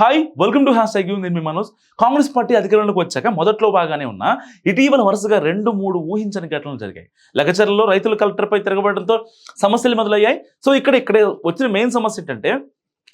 Hi welcome to hash tag నేను మీ Manoj. Congress party అధికారంలోకి వచ్చాక మొదట్లో బాగానే ఉన్నా ఇటీవల వరుసగా రెండు మూడు ఊహించని ఘటనలు జరిగాయి. లగచర్లలో రైతులు కలెక్టర్పై తిరగబడడంతో సమస్యలు మొదలయ్యాయి. సో ఇక్కడ ఇక్కడ వచ్చిన మెయిన్ సమస్య ఏంటంటే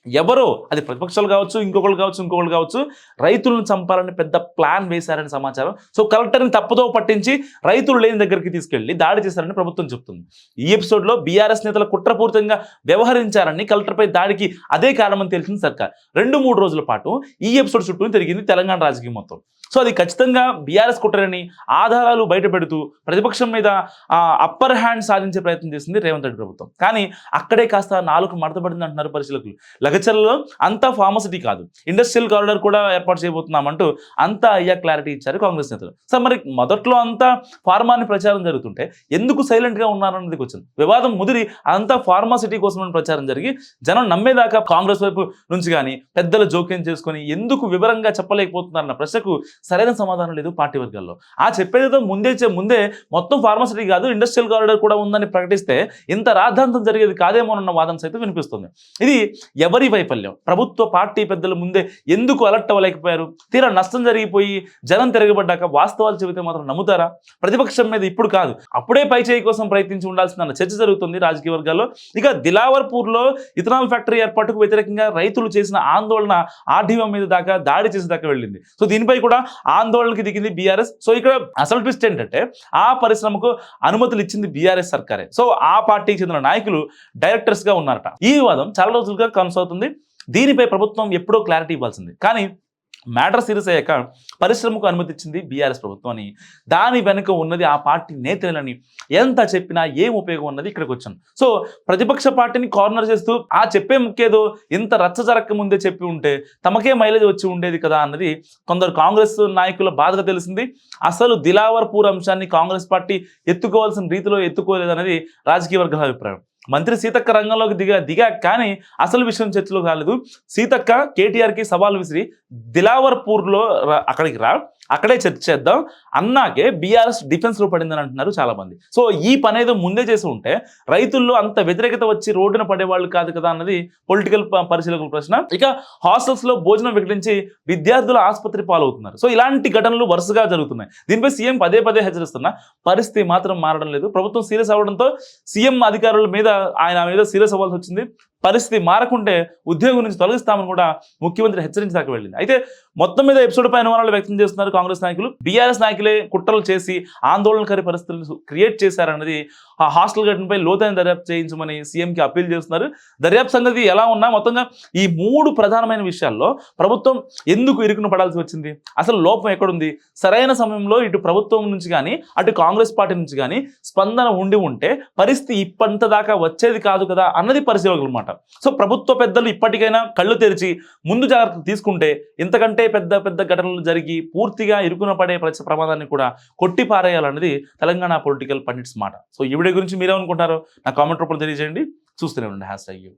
ఎవరో అది ప్రతిపక్షాలు కావచ్చు ఇంకొకళ్ళు కావచ్చు ఇంకొకళ్ళు కావచ్చు రైతులను చంపాలని పెద్ద ప్లాన్ వేశారని సమాచారం. సో కలెక్టర్ని తప్పుదో పట్టించి రైతులు లేని దగ్గరికి తీసుకెళ్ళి దాడి చేశారని ప్రభుత్వం చెప్తుంది. ఈ ఎపిసోడ్లో బీఆర్ఎస్ నేతలు కుట్రపూరితంగా వ్యవహరించారని కలెక్టర్పై దాడికి అదే కారణమని తెలిసింది సర్కార్. రెండు మూడు రోజుల పాటు ఈ ఎపిసోడ్ చుట్టూ తిరిగింది తెలంగాణ రాజకీయం మొత్తం. సో అది ఖచ్చితంగా బీఆర్ఎస్ కుట్రని ఆధారాలు బయటపెడుతూ ప్రతిపక్షం మీద అప్పర్ హ్యాండ్ సాధించే ప్రయత్నం చేసింది రేవంత్ రెడ్డి ప్రభుత్వం. కానీ అక్కడే కాస్త నాలుగు మడతపడింది అంటున్నారు పరిశీలకులు. లగచర్లలో అంతా ఫార్మసిటీ కాదు. ఇండస్ట్రియల్ కారిడార్ కూడా ఏర్పాటు చేయబోతున్నామంటూ అంతా అయ్యా క్లారిటీ ఇచ్చారు కాంగ్రెస్ నేతలు. సో మరి మొదట్లో అంతా ఫార్మాని ప్రచారం జరుగుతుంటే ఎందుకు సైలెంట్గా ఉన్నారన్నది వచ్చింది వివాదం ముదిరి అంతా ఫార్మాసిటీ కోసమని ప్రచారం జరిగి జనం నమ్మేదాకా కాంగ్రెస్ వైపు నుంచి కానీ పెద్దలు జోక్యం చేసుకొని ఎందుకు వివరంగా చెప్పలేకపోతున్నారన్న ప్రశ్నకు సరైన సమాధానం లేదు పార్టీ వర్గాల్లో. ఆ చెప్పేదేదో ముందే ముందే మొత్తం ఫార్మసిటీ కాదు ఇండస్ట్రియల్ కారిడార్ కూడా ఉందని ప్రకటిస్తే ఇంత రాద్ధాంతం జరిగేది కాదేమోనన్న వాదన సైతం వినిపిస్తుంది. ఇది ఎవరి వైఫల్యం? ప్రభుత్వ పార్టీ పెద్దల ముందే ఎందుకు అలర్ట్ అవ్వలేకపోయారు? తీరా నష్టం జరిగిపోయి జనం తిరగబడ్డాక వాస్తవాలు చెబితే మాత్రం నమ్ముతారా? ప్రతిపక్షం మీద ఇప్పుడు కాదు. అప్పుడే పై చేయి కోసం ప్రయత్నించి ఉండాల్సిన చర్చ జరుగుతుంది రాజకీయ వర్గాల్లో. ఇక దిలావర్పూర్లో ఇథనాల్ ఫ్యాక్టరీ ఏర్పాటుకు వ్యతిరేకంగా రైతులు చేసిన ఆందోళన ఆర్డీఓ మీద దాకా దాడి చేసే దాకా వెళ్ళింది. సో దీనిపై కూడా ఆందోళనకి దిగింది బీఆర్ఎస్. సో ఇక్కడ అసలు ట్విస్ట్ ఏంటంటే ఆ పరిశ్రమకు అనుమతులు ఇచ్చింది బీఆర్ఎస్ సర్కారే. సో ఆ పార్టీకి చెందిన నాయకులు డైరెక్టర్స్గా ఉన్నారట. ఈ వివాదం చాలా రోజులుగా కొనసాగుతుంది. దీనిపై ప్రభుత్వం ఎప్పుడో క్లారిటీ ఇవ్వాల్సింది. కానీ మ్యాటర్ సీరియస్ అయ్యాక పరిశ్రమకు అనుమతిచ్చింది బీఆర్ఎస్ ప్రభుత్వం అని. దాని వెనుక ఉన్నది ఆ పార్టీ నేతలని ఎంత చెప్పినా ఏం ఉపయోగం ఉన్నది ఇక్కడికి వచ్చాను సో ప్రతిపక్ష పార్టీని కార్నర్ చేస్తూ ఆ చెప్పే ముఖ్యేదో ఇంత రచ్చ జరక్క ముందే చెప్పి ఉంటే తమకే మైలేజ్ వచ్చి ఉండేది కదా అన్నది కొందరు కాంగ్రెస్ నాయకుల బాధగా తెలిసింది. అసలు దిలావర్పూర్ అంశాన్ని కాంగ్రెస్ పార్టీ ఎత్తుకోవాల్సిన రీతిలో ఎత్తుకోలేదన్నది రాజకీయ వర్గాల అభిప్రాయం. మంత్రి సీతక్క రంగంలోకి దిగా దిగా కానీ అసలు విషయం చర్చలో రాలేదు. సీతక్క కేటీఆర్కి సవాల్ విసిరి దిలావర్పూర్లో అక్కడికి రా. అక్కడే చర్చ చేద్దాం. అన్నాకే బీఆర్ఎస్ డిఫెన్స్లో పడిందని అంటున్నారు చాలా మంది సో ఈ పని ఏదో ముందే చేసి ఉంటే రైతుల్లో అంత వ్యతిరేకత వచ్చి రోడ్డున పడేవాళ్ళు కాదు కదా అన్నది పొలిటికల్ పరిశీలకుల ప్రశ్న. ఇక హాస్టల్స్లో భోజనం వికటించి విద్యార్థులు ఆసుపత్రి పాలవుతున్నారు. సో ఇలాంటి ఘటనలు వరుసగా జరుగుతున్నాయి. దీనిపై సీఎం పదే పదే హెచ్చరిస్తున్న పరిస్థితి మాత్రం మారడం లేదు. ప్రభుత్వం సీరియస్ అవ్వడంతో సీఎం అధికారుల మీద ఆయన మీద సీరియస్ అవ్వాల్సి వచ్చింది. పరిస్థితి మారకుంటే ఉద్యోగం నుంచి తొలగిస్తామని కూడా ముఖ్యమంత్రి హెచ్చరించదాకా వెళ్ళింది. అయితే మొత్తం మీద ఎపిసోడ్ పై అనుమానాలు వ్యక్తం చేస్తున్నారు కాంగ్రెస్ నాయకులు. బీఆర్ఎస్ నాయకులే కుట్రలు చేసి ఆందోళనకారి పరిస్థితులు క్రియేట్ చేశారన్నది ఆ హాస్టల్ ఘటనపై లోతైన దర్యాప్తు చేయించమని సీఎంకి అప్పీల్ చేస్తున్నారు. దర్యాప్తు సంగతి ఎలా ఉన్నా మొత్తంగా ఈ మూడు ప్రధానమైన విషయాల్లో ప్రభుత్వం ఎందుకు ఇరుకును పడాల్సి వచ్చింది? అసలు లోపం ఎక్కడుంది? సరైన సమయంలో ఇటు ప్రభుత్వం నుంచి కానీ అటు కాంగ్రెస్ పార్టీ నుంచి కానీ స్పందన ఉండి ఉంటే పరిస్థితి ఇప్పంత దాకా వచ్చేది కాదు కదా అన్నది పరిశీలకులు అనమాట సో ప్రభుత్వ పెద్దలు ఇప్పటికైనా కళ్ళు తెరిచి ముందు జాగ్రత్తలు తీసుకుంటే ఇంతకంటే పెద్ద పెద్ద ఘటనలు జరిగి పూర్తిగా ఇరుకున పడే ప్రమాదాన్ని కూడా కొట్టి పారేయాలన్నది తెలంగాణ పొలిటికల్ పండిట్స్ మాట. సో ఈ వీడియో గురించి మీరేమనుకుంటారో నా కామెంట్ రూపంలో తెలియజేయండి. చూస్తూనే ఉండండి. Hash tag